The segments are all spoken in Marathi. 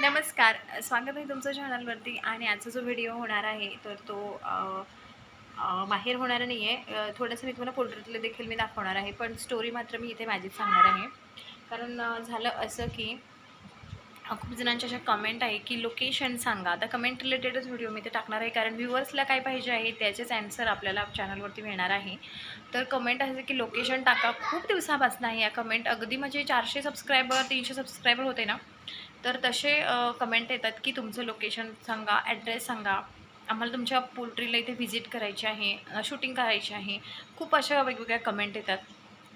नमस्कार. स्वागत आहे तुमचं चॅनलवरती आणि आजचा जो व्हिडिओ होणार आहे तर तो बाहेर होणार नाही आहे थोडंसं मी तुम्हाला पोल्ट्रीतलं देखील मी दाखवणार आहे पण स्टोरी मात्र मी इथे माझीच सांगणार आहे. कारण झालं असं की खूप जणांच्या अशा कमेंट आहे की लोकेशन सांगा. आता कमेंट रिलेटेडच व्हिडिओ मी ते टाकणार आहे कारण व्ह्युअर्सला काय पाहिजे आहे त्याचेच ॲन्सर आपल्याला चॅनलवरती मिळणार आहे. तर कमेंट असं की लोकेशन टाका. खूप दिवसापासून आहे या कमेंट अगदी म्हणजे चारशे सबस्क्रायबर तीनशे सबस्क्रायबर होते ना. तर तसे कमेंट येतात की तुमचं लोकेशन सांगा ॲड्रेस सांगा. आम्हाला तुमच्या पोल्ट्रीला इथे व्हिजिट करायची आहे शूटिंग करायची आहे. खूप अशा वेगवेगळ्या कमेंट येतात.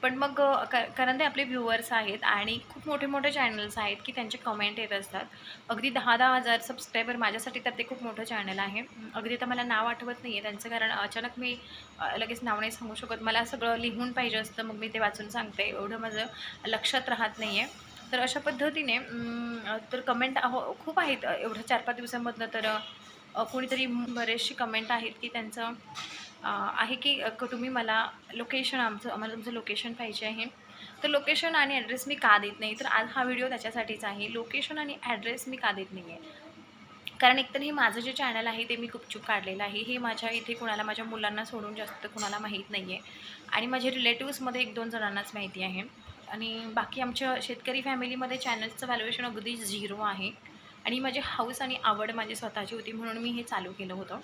पण मग क कारण ते आपले व्ह्युअर्स आहेत आणि खूप मोठे मोठे चॅनल्स आहेत की त्यांचे कमेंट येत असतात. अगदी दहा दहा हजार सबस्क्रायबर माझ्यासाठी तर ते खूप मोठं चॅनल आहे. अगदी तर मला नाव आठवत नाही आहे त्यांचं कारण अचानक मी लगेच नाव नाही सांगू शकत. मला सगळं लिहून पाहिजे असतं मग मी ते वाचून सांगते. एवढं माझं लक्षात राहत नाही आहे तर अशा पद्धतीने तर कमेंट अहो खूप आहेत. एवढ्या चार पाच दिवसांमधनं तर कोणीतरी बरेचशी कमेंट आहेत की त्यांचं आहे की क- तुम्ही मला लोकेशन आमचं आम्हाला तुमचं लोकेशन पाहिजे आहे. तर लोकेशन आणि ॲड्रेस मी का देत नाही? तर आज हा व्हिडिओ त्याच्यासाठीच आहे. लोकेशन आणि ॲड्रेस मी का देत नाही आहे कारण एकतर हे माझं जे चॅनल आहे ते मी गुपचूप काढलेलं आहे. हे माझ्या इथे कुणाला माझ्या मुलांना सोडून जास्त कुणाला माहीत नाही आहे आणि माझ्या रिलेटिव्समध्ये एक दोन जणांनाच माहिती आहे. आणि बाकी आमच्या शेतकरी फॅमिलीमध्ये चॅनल्सचं व्हॅल्युएशन अगदी झिरो आहे. आणि माझी हाऊस आणि आवड माझी स्वतःची होती म्हणून मी हे चालू केलं होतं.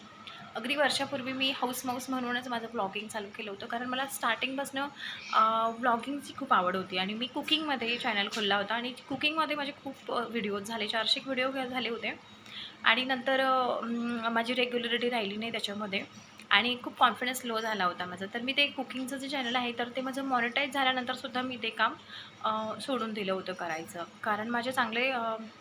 अगदी वर्षापूर्वी मी हाऊस माऊस म्हणूनच माझं ब्लॉगिंग चालू केलं होतं कारण मला स्टार्टिंगपासनं ब्लॉगिंगची खूप आवड होती. आणि मी कुकिंगमध्ये चॅनल खोलला होता आणि कुकिंगमध्ये माझे खूप व्हिडिओज झाले चारशे व्हिडिओ झाले होते. आणि नंतर माझी रेग्युलरिटी राहिली नाही त्याच्यामध्ये. आणि खूप कॉन्फिडन्स लो झाला होता माझा. तर मी ते कुकिंगचं जे चॅनल आहे तर ते माझं मॉनिटाईज झाल्यानंतरसुद्धा मी ते काम सोडून दिलं होतं करायचं. कारण माझे चांगले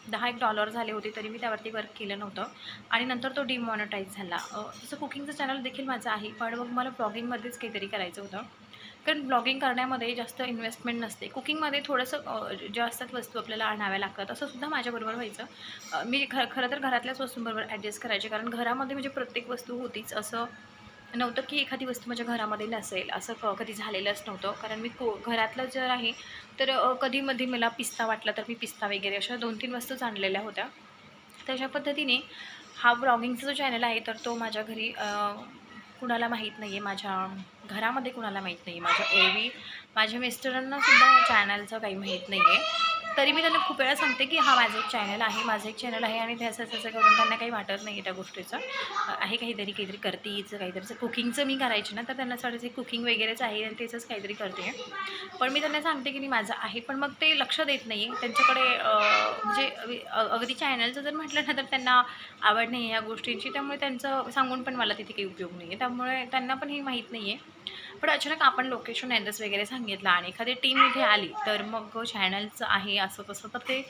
दहा एक डॉलर झाले होते तरी मी त्यावरती वर्क केलं नव्हतं. आणि नंतर तो डिमॉनिटाईज झाला. अं, तसं कुकिंगचं चॅनल देखील माझं आहे पण मग मला ब्लॉगिंगमध्येच काहीतरी करायचं होतं. कारण ब्लॉगिंग करण्यामध्ये जास्त इन्व्हेस्टमेंट नसते. कुकिंगमध्ये थोडंसं अं, ज्या असतात वस्तू आपल्याला आणाव्या लागतात असं सुद्धा माझ्याबरोबर व्हायचं. मी खर खरं तर घरातल्याच वस्तूंबरोबर ॲडजस्ट करायचे. कारण घरामध्ये म्हणजे प्रत्येक वस्तू होतीच असं नव्हतं की एखादी वस्तू माझ्या घरामध्ये नसेल असं क कधी झालेलंच नव्हतं. कारण मी को घरातलं जर आहे तर कधीमध्ये मला पिस्ता वाटला तर मी पिस्ता वगैरे अशा दोन तीन वस्तूच आणलेल्या होत्या. तशा पद्धतीने हा ब्लॉगिंगचा जो चॅनल आहे तर तो माझ्या घरी कुणाला माहीत नाही आहे माझ्या घरामध्ये कुणाला माहीत नाही आहे माझ्या एवी माझ्या मिस्टरांनासुद्धा या चॅनलचं काही माहीत नाही आहे तरी मी त्यांना खूप वेळा सांगते की हा माझं एक चॅनल आहे माझं एक चॅनल आहे आणि ते असं असं करून त्यांना काही वाटत नाही आहे त्या गोष्टीचं. आहे काहीतरी काहीतरी करते हिचं काहीतरी कुकिंगचं मी करायची ना तर त्यांना असं वाटायचं कुकिंग वगैरेच आहे आणि त्याचंच काहीतरी करते. पण मी त्यांना सांगते की मी माझं आहे पण मग ते लक्ष देत नाही. आहे त्यांच्याकडे म्हणजे अगदी चॅनलचं जर म्हटलं ना तर त्यांना आवड नाही आहे या गोष्टींची. त्यामुळे त्यांचं सांगून पण मला तिथे काही उपयोग नाही आहे. त्यामुळे त्यांना पण हे माहीत नाही आहे. पण अचानक आपण लोकेशन ॲड्रेस वगैरे सांगितलं आणि एखादी टीम इथे आली तर मग चॅनलचं आहे असं. तसं तर ते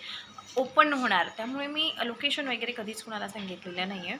ओपन होणार. त्यामुळे मी लोकेशन वगैरे कधीच कुणाला सांगितलेलं नाही आहे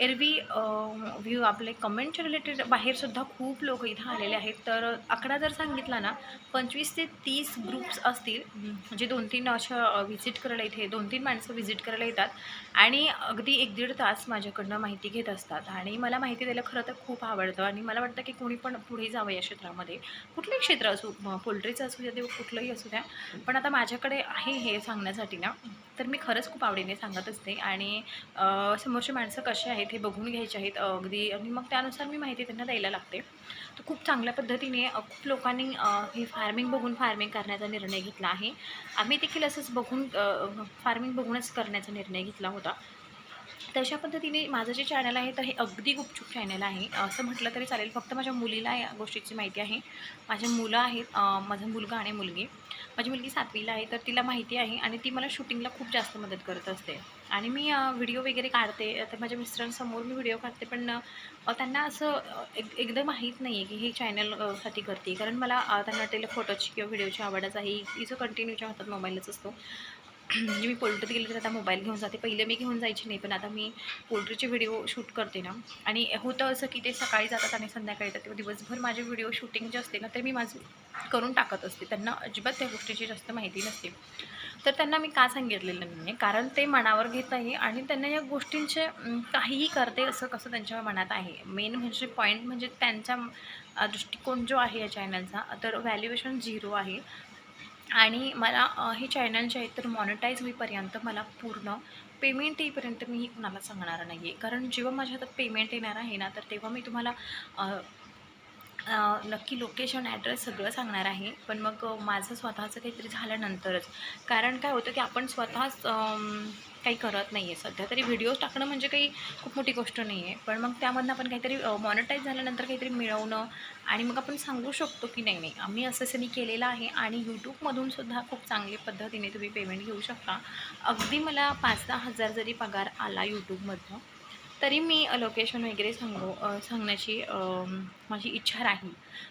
एरवी व्ह्यू आपले कमेंटच्या रिलेटेड बाहेरसुद्धा खूप लोक इथं आलेले आहेत. तर आकडा जर सांगितला ना पंचवीस ते तीस ग्रुप्स असतील म्हणजे दोन तीन अशा व्हिजिट करायला इथे दोन तीन माणसं व्हिजिट करायला येतात आणि अगदी एक दीड तास माझ्याकडनं माहिती घेत असतात. आणि मला माहिती द्यायला खरं तर खूप आवडतं आणि मला वाटतं की कोणी पण पुढे जावं या क्षेत्रामध्ये. कुठलंही क्षेत्र असू पोल्ट्रीचं असू द्या ते कुठलंही असू द्या पण आता माझ्याकडे आहे हे सांगण्यासाठी ना तर मी खरंच खूप आवडीने सांगत असते. आणि समोरचे समोरची माणसं कशी कसे आहेत हे बघून घ्यायचे आहेत अगदी. आणि मग त्यानुसार मी माहिती त्यांना द्यायला लागते. तर खूप चांगल्या पद्धतीने खूप लोकांनी हे फार्मिंग बघून फार्मिंग करण्याचा निर्णय घेतला आहे. आम्ही देखील असंच बघून फार्मिंग बघूनच करण्याचा निर्णय घेतला होता. तशा पद्धतीने माझं जे चॅनल आहे तर हे अगदी गुपचूप चॅनल आहे. असं म्हटलं तरी चालेल. फक्त माझ्या मुलीला या गोष्टीची माहिती आहे. माझ्या मुलं आहेत माझा मुलगा आणि मुलगी. माझी मुलगी सातवीला आहे तर तिला माहिती आहे आणि ती मला शूटिंगला खूप जास्त मदत करत असते. आणि मी व्हिडिओ वगैरे काढते. तर माझ्या मिस्टरांसमोर मी व्हिडिओ काढते पण त्यांना असं एक एकदम माहीत नाही आहे की हे चॅनलसाठी करते. कारण मला त्यांना वाटेल फोटोची किंवा व्हिडिओची आवडच आहे. तिचं कंटिन्यूच्या हातात मोबाईलच असतो. म्हणजे मी पोल्ट्रीत गेले तर आता मोबाईल घेऊन जाते. पहिले मी घेऊन जायची नाही पण आता मी पोल्ट्रीचे व्हिडिओ शूट करते ना. आणि होतं असं की ते सकाळी जातात आणि संध्याकाळी येतात. तेव्हा दिवसभर माझे व्हिडिओ शूटिंग जे असते ना ते मी माझं करून टाकत असते. त्यांना अजिबात त्या गोष्टीची जास्त माहिती नसते. तर त्यांना मी का सांगितलेलं नाही आहे कारण ते मनावर घेत आहे आणि त्यांना या गोष्टींचे काहीही करते असं कसं त्यांच्या मनात आहे. मेन म्हणजे पॉईंट म्हणजे त्यांचा दृष्टिकोन जो आहे या चॅनलचा तर व्हॅल्युएशन झिरो आहे. आणि मला हे चॅनल जे आहे तर मॉनिटाईज होईपर्यंत मला पूर्ण पेमेंट येईपर्यंत मी कुणाला सांगणार नाही आहे कारण जेव्हा माझ्या हातात पेमेंट येणार आहे ना तर तेव्हा मी तुम्हाला नक्की लोकेशन ॲड्रेस सगळं सांगणार आहे. पण मग माझं स्वतःचं काहीतरी झाल्यानंतरच. कारण काय होतं की आपण स्वतःच काही करत नाही आहे सध्या तरी व्हिडिओज टाकणं म्हणजे काही खूप मोठी गोष्ट नाही आहे पण मग त्यामधनं आपण काहीतरी मॉनिटाईज झाल्यानंतर काहीतरी मिळवणं आणि मग आपण सांगू शकतो की नाही नाही. आम्ही असं असं मी केलेलं आहे आणि यूट्यूबमधून सुद्धा खूप चांगल्या पद्धतीने तुम्ही पेमेंट घेऊ शकता. अगदी मला पाच दहा हजार जरी पगार आला यूट्यूबमधनं तरी मी लोकेशन वगैरे सांगू सांगण्याची माझी इच्छा राहील.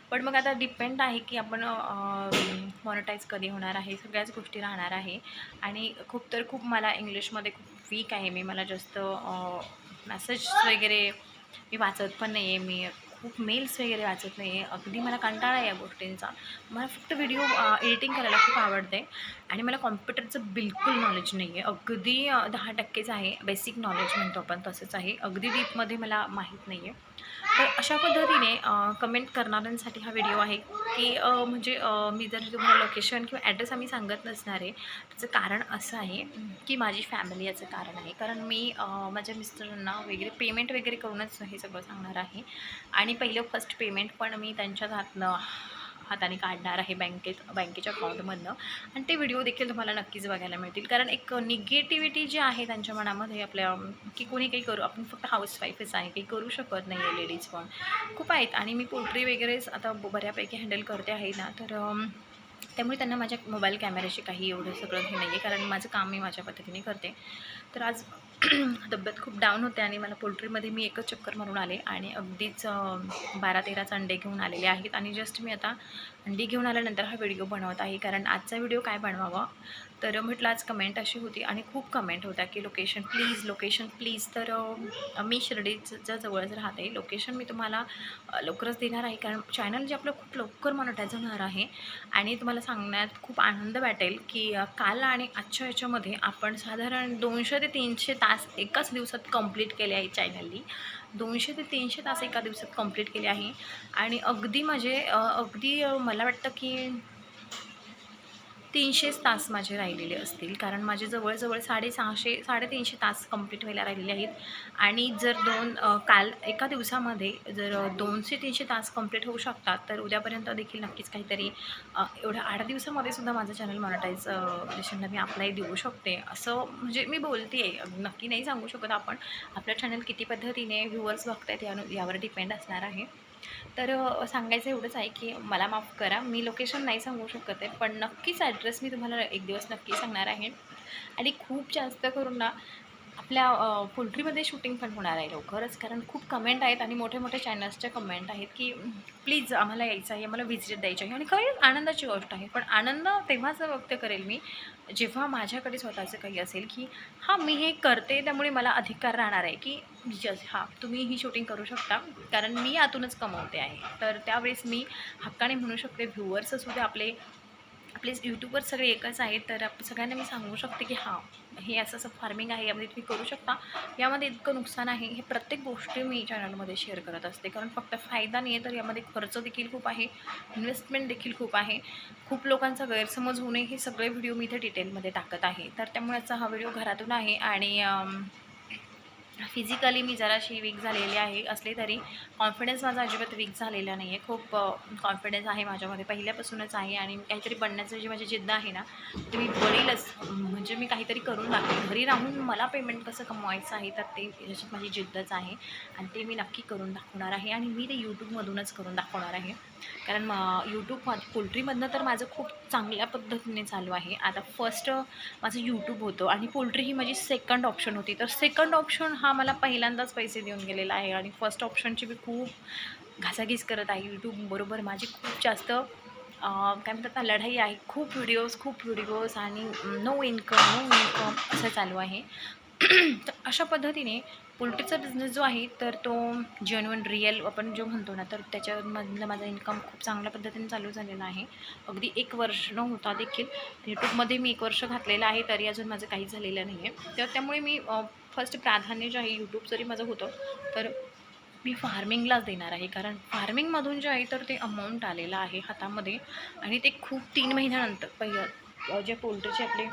पण मग आता डिपेंड आहे की आपण मॉनिटाईज कधी होणार आहे सगळ्याच गोष्टी राहणार आहे. आणि खूप तर खूप मला इंग्लिशमध्ये खूप वीक आहे मी. मला जास्त मेसेज वगैरे मी वाचत पण नाही आहे मी. खूप मेल्स वगैरे वाचत नाही आहे अगदी मला कंटाळा आहे या गोष्टींचा. मला फक्त व्हिडिओ एडिटिंग करायला खूप आवडते. आणि मला कॉम्प्युटरचं बिलकुल नॉलेज नाही आहे अगदी दहा टक्केच आहे. बेसिक नॉलेज म्हणतो आपण तसंच आहे. अगदी डीपमध्ये मला माहीत नाही आहे तर अशा पद्धतीने कमेंट करणाऱ्यांसाठी हा व्हिडिओ आहे की म्हणजे मी जर तुम्हाला लोकेशन किंवा ॲड्रेस आम्ही सांगत नसणार आहे त्याचं कारण असं आहे की माझी फॅमिली याचं कारण आहे. कारण मी माझ्या मिस्टरांना वगैरे पेमेंट वगैरे करूनच हे सगळं सांगणार आहे. आणि पहिलं फर्स्ट पेमेंट पण मी त्यांच्याच हातनं हाताने काढणार आहे बँकेत बँकेच्या अकाउंटमधनं. आणि ते व्हिडिओ देखील तुम्हाला नक्कीच बघायला मिळतील. कारण एक निगेटिव्हिटी जी आहे त्यांच्या मनामध्ये आपल्या की कोणी काही करू आपण फक्त हाऊसवाईफच आहे काही करू शकत नाही आहे लेडीज पण. खूप आहेत. आणि मी पोल्ट्री वगैरेच आता बऱ्यापैकी हँडल करते आहे ना तर त्यामुळे त्यांना माझ्या मोबाईल कॅमेऱ्याशी काही एवढं सगळं हे नाही आहे कारण माझं काम मी माझ्या पद्धतीने करते. तर आज तब्येत खूप डाऊन होते आणि मला पोल्ट्रीमध्ये मी एकच चक्कर मारून आले आणि अगदीच बारा तेराच अंडे घेऊन आलेले आहेत. आणि जस्ट मी आता अंडी घेऊन आल्यानंतर हा व्हिडिओ बनवत आहे. कारण आजचा व्हिडिओ काय बनवावा? तर म्हटलं आज कमेंट अशी होती आणि खूप कमेंट होत्या की लोकेशन प्लीज लोकेशन प्लीज तर मी शिर्डीच्या जवळच राहते. लोकेशन मी तुम्हाला लवकरच देणार आहे कारण चॅनल जे आपलं खूप लवकर मॉनिटाईज होणार आहे. आणि तुम्हाला सांगण्यात खूप आनंद वाटेल की काल आणि आजच्या याच्यामध्ये आपण साधारण दोनशे ते तीनशे तास एकाच दिवसात कंप्लीट केले आहे चॅनलनी दोनशे ते तीनशे तास एका दिवसात कंप्लीट केले आहे. आणि अगदी म्हणजे अगदी मला वाटतं की तीनशेच तास माझे राहिलेले असतील. कारण माझे जवळजवळ साडेसहाशे साडेतीनशे तास कंप्लीट व्हायला राहिलेले आहेत. आणि जर दोन काल एका दिवसामध्ये जर दोनशे तीनशे तास कंप्लीट होऊ शकतात तर उद्यापर्यंत देखील नक्कीच काहीतरी एवढ्या आठ दिवसामध्ये सुद्धा माझं चॅनल मॉनिटाईज रेशनला मी अप्लाय देऊ शकते. असं म्हणजे मी बोलते आहे नक्की नाही सांगू शकत आपण. आपलं चॅनल किती पद्धतीने व्ह्युअर्स बघत आहेत यावर डिपेंड असणार आहे. तर सांगायचं एवढंच आहे की मला माफ करा मी लोकेशन नाही सांगू शकत आहे पण नक्कीच ॲड्रेस मी तुम्हाला एक दिवस नक्की सांगणार आहे. आणि खूप जास्त करून ना आपल्या पोल्ट्रीमध्ये शूटिंग पण होणार आहे लवकरच. कारण खूप कमेंट आहेत आणि मोठे मोठे चॅनल्सच्या कमेंट आहेत की प्लीज आम्हाला यायचं आहे आम्हाला व्हिजिट द्यायची आहे. आणि खरी आनंदाची गोष्ट आहे. पण आनंद तेव्हाच व्यक्त करेल मी जेव्हा माझ्याकडे स्वतःचं काही असेल की हां मी हे करते त्यामुळे मला अधिकार राहणार आहे की जस हां तुम्ही ही शूटिंग करू शकता कारण मी यातूनच कमवते आहे. तर त्यावेळेस मी हक्काने म्हणू शकते व्ह्युअर्स असू दे आपले आपले यूट्यूबवर सगळे एकच आहेत तर आप सगळ्यांना मी सांगू शकते की हां हे असं असं फार्मिंग आहे यामध्ये तुम्ही करू शकता. यामध्ये इतकं नुकसान आहे हे प्रत्येक गोष्टी मी चॅनलमध्ये शेअर करत असते. कारण फक्त फायदा नाही आहे तर यामध्ये खर्च देखील खूप आहे इन्व्हेस्टमेंट देखील खूप आहे. खूप लोकांचा गैरसमज होऊ नये हे सगळे व्हिडिओ मी इथे डिटेलमध्ये टाकत आहे. तर त्यामुळे आजचा हा व्हिडिओ घरातून आहे आणि फिजिकली मी जराशी वीक झालेली आहे असले तरी कॉन्फिडन्स माझा अजिबात वीक झालेला नाही आहे खूप कॉन्फिडन्स आहे माझ्यामध्ये. पहिल्यापासूनच आहे आणि काहीतरी बनण्याचं जी माझी जिद्द आहे ना ते मी बळीलच म्हणजे मी काहीतरी करून दाखवेन. घरी राहून मला पेमेंट कसं कमवायचं आहे तर ते याच्यात माझी जिद्दच आहे. आणि ते मी नक्की करून दाखवणार आहे आणि मी ते यूट्यूबमधूनच करून दाखवणार आहे. कारण यूट्यूब पोल्ट्रीमधनं तर माझं खूप चांगल्या पद्धतीने चालू आहे. आता फर्स्ट माझं यूट्यूब होतं आणि पोल्ट्री ही माझी सेकंड ऑप्शन होती. तर सेकंड ऑप्शन हा मला पहिल्यांदाच पैसे देऊन गेलेला आहे आणि फर्स्ट ऑप्शनची मी खूप घासाघीस करत आहे यूट्यूबबरोबर माझी खूप जास्त काय म्हणतात ना लढाई आहे. खूप व्हिडिओज खूप व्हिडिओज आणि नो इन्कम नो इन्कम असं चालू आहे. तर अशा पद्धतीने पोल्ट्रीचा बिझनेस जो आहे तर तो जेन्युअन रिअल आपण जो म्हणतो ना तर त्याच्यामधलं माझा इन्कम खूप चांगल्या पद्धतीने चालू झालेला आहे. अगदी एक वर्ष न होता देखील यूट्यूबमध्ये मी एक वर्ष घातलेलं आहे तरी अजून माझं काही झालेलं नाही आहे तर त्यामुळे मी फर्स्ट प्राधान्य जे आहे यूट्यूब जरी माझं होतं तर मी फार्मिंगलाच देणार आहे. कारण फार्मिंगमधून जे आहे तर ते अमाऊंट आलेलं आहे हातामध्ये. आणि ते खूप तीन महिन्यानंतर पहिलं जे पोल्ट्रीचे आपले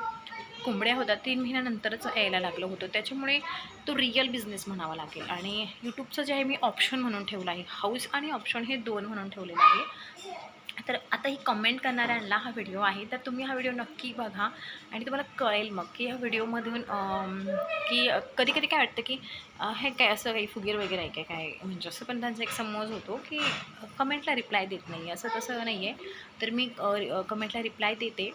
कोंबड्या होत्या तीन महिन्यानंतरच यायला लागलं होतं. त्याच्यामुळे तो रिअल बिझनेस म्हणावा लागेल. आणि यूट्यूबचं जे आहे मी ऑप्शन म्हणून ठेवलं आहे. हाऊस आणि ऑप्शन हे दोन म्हणून ठेवलेलं आहे. तर आता ही कमेंट करणाऱ्यांना हा व्हिडिओ आहे. तर तुम्ही हा व्हिडिओ नक्की बघा. आणि तुम्हाला कळेल मग की ह्या व्हिडिओमधून की कधी कधी काय वाटतं की हे काय असं काही फुगीर वगैरे आहे काय काय? म्हणजे असं पण त्यांचा एक समज होतो की कमेंटला रिप्लाय देत नाही असं तसं नाही आहे तर मी कमेंटला रिप्लाय देते.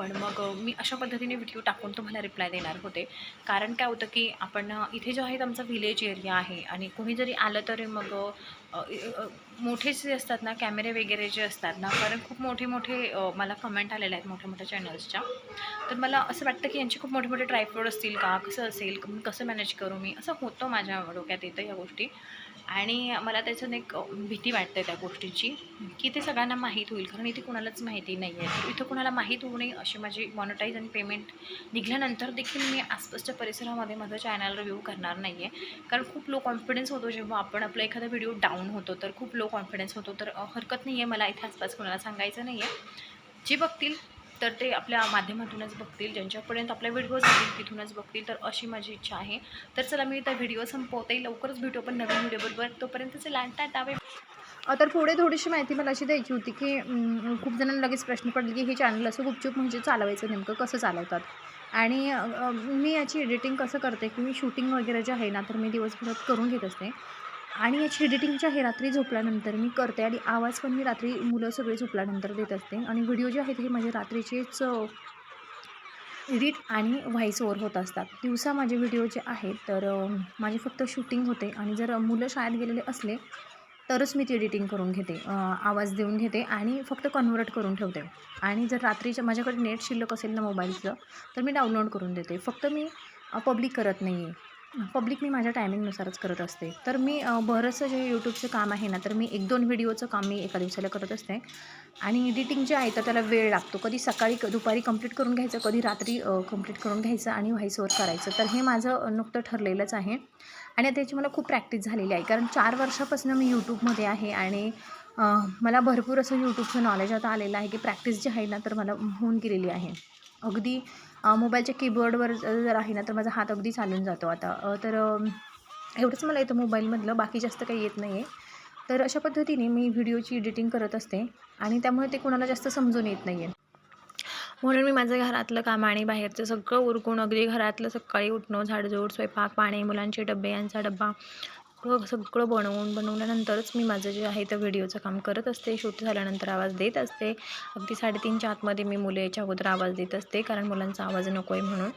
पण मग मी अशा पद्धतीने व्हिडिओ टाकून तुम्हाला रिप्लाय देणार होते. कारण काय होतं की आपण इथे जो आहे आमचा विलेज एरिया आहे आणि कोणी जरी आलं तरी मग मोठे जे असतात ना कॅमेरे वगैरे जे असतात ना कारण खूप मोठे मोठे मला कमेंट आलेले आहेत मोठ्या मोठ्या चॅनल्सच्या तर मला असं वाटतं की यांचे खूप मोठे मोठे ट्रायफोड असतील का कसं असेल मी कसं मॅनेज करू मी असं होतं माझ्या डोक्यात येतं या गोष्टी. आणि मला त्याच्यात एक भीती वाटते त्या गोष्टीची की ते सगळ्यांना माहीत होईल. कारण इथे कोणालाच माहिती नाही आहे इथं कोणाला माहीत होऊ नये अशी माझी मॉनिटाईज आणि पेमेंट निघाल्यानंतर देखील मी आसपासच्या परिसरामध्ये माझं चॅनल रिव्ह्यू करणार नाही आहे कारण खूप लो कॉन्फिडन्स होतो जेव्हा आपण आपला एखादा व्हिडिओ डाऊन होतो तर खूप लो कॉन्फिडन्स होतो. तर हरकत नाही आहे मला इथे आसपास कोणाला सांगायचं नाही आहे जे बघतील तर ते आपल्या माध्यमातूनच बघतील ज्यांच्यापर्यंत आपल्या व्हिडिओ जातील तिथूनच बघतील. तर अशी माझी इच्छा आहे. तर चला मी त्या व्हिडिओ संपवते. लवकरच भेटू आपण नवीन व्हिडिओबरोबर तोपर्यंतच लँटा टावे तर पुढे थोडीशी माहिती मला अशी द्यायची होती की खूप जणांना लगेच प्रश्न पडले की हे चॅनल असं गुपचूप म्हणजे चालवायचं नेमकं कसं चालवतात? आणि मी याची एडिटिंग कसं करते की मी शूटिंग वगैरे जे आहे ना तर मी दिवसभरात करून घेत असते. आणि याची एडिटिंग जी आहे रात्री झोपल्यानंतर मी करते आणि आवाज पण मी रात्री मुलं सगळे झोपल्यानंतर देत असते. आणि व्हिडिओ जे आहेत हे माझे रात्रीचेच एडिट आणि व्हॉईस ओवर होत असतात. दिवसा माझे व्हिडिओ जे आहेत तर माझे फक्त शूटिंग होते. आणि जर मुलं शाळेत गेलेले असले तरच मी ती एडिटिंग करून घेते. आवाज देऊन घेते आणि फक्त कन्व्हर्ट करून ठेवते. आणि जर रात्रीच्या माझ्याकडे नेट शिल्लक असेल ना मोबाईलचं तर मी डाउनलोड करून देते. फक्त मी पब्लिक करत नाही आहे पब्लिक मी माझ्या टायमिंगनुसारच करत असते. तर मी बरंचसं जे यूट्यूबचं काम आहे ना तर मी एक दोन व्हिडिओचं काम मी एका दिवसाला करत असते. आणि एडिटिंग जे आहे तर त्याला वेळ लागतो. कधी सकाळी क- दुपारी कंप्लीट करून घ्यायचं कधी रात्री कंप्लीट करून घ्यायचं आणि व्हॉईस करायचं. तर हे माझं नुकतं ठरलेलंच आहे. आणि त्याची मला खूप प्रॅक्टिस झालेली आहे. कारण चार वर्षापासून मी यूट्यूबमध्ये आहे आणि मला भरपूर असं यूट्यूबचं नॉलेज आता आलेलं आहे की प्रॅक्टिस जी आहे ना तर मला होऊन गेलेली आहे. अगदी मोबाईलच्या कीबोर्डवर जर आहे ना तर माझा हात अगदी चालून जातो आता. तर एवढंच मला येतं मोबाईलमधलं बाकी जास्त काही येत नाही आहे तर अशा पद्धतीने मी व्हिडिओची एडिटिंग करत असते आणि त्यामुळे ते कोणाला जास्त समजून येत नाही आहे म्हणून मी माझं घरातलं काम आणि बाहेरचं सगळं उरकून अगदी घरातलं सकाळी उठणं झाडझूड स्वयंपाक पाणी मुलांचे डबे यांचा डब्बा सगळं सगळं बनवून बनवल्यानंतरच मी माझं जे आहे ते व्हिडिओचं काम करत असते. शूट झाल्यानंतर आवाज देत असते. अगदी साडेतीनच्या आतमध्ये मी मुले याच्या अगोदर आवाज देत असते कारण मुलांचा आवाज नको आहे म्हणून.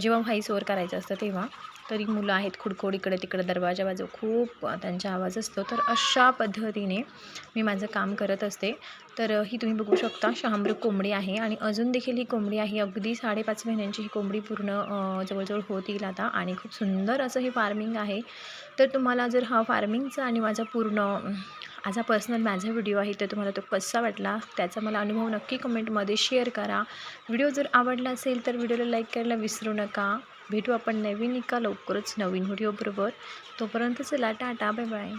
जेव्हा व्हाईसवर करायचं असतं तेव्हा. तरी मुलं आहेत खुडखोड इकडे तिकडे दरवाजा बाजू खूप त्यांचा आवाज असतो. तर अशा पद्धतीने मी माझं काम करत असते. तर ही तुम्ही बघू शकता शहामृग कोंबडी आहे आणि अजून देखील ही कोंबडी आहे. अगदी साडेपाच महिन्यांची ही कोंबडी पूर्ण जवळजवळ होत येईल आता. आणि खूप सुंदर असं हे फार्मिंग आहे. तर तुम्हाला जर हा फार्मिंगचा आणि माझा पूर्ण अम, आज हा पर्सनल माझा व्हिडिओ आहे तर तुम्हाला तो कसा वाटला? त्याचा मला अनुभव नक्की कमेंटमध्ये शेअर करा. व्हिडिओ जर आवडला असेल तर व्हिडिओला लाईक करायला विसरू नका. भेटू आपण नवीन एका लवकरच नवीन व्हिडिओबरोबर तोपर्यंत चला टाटा बाय बाय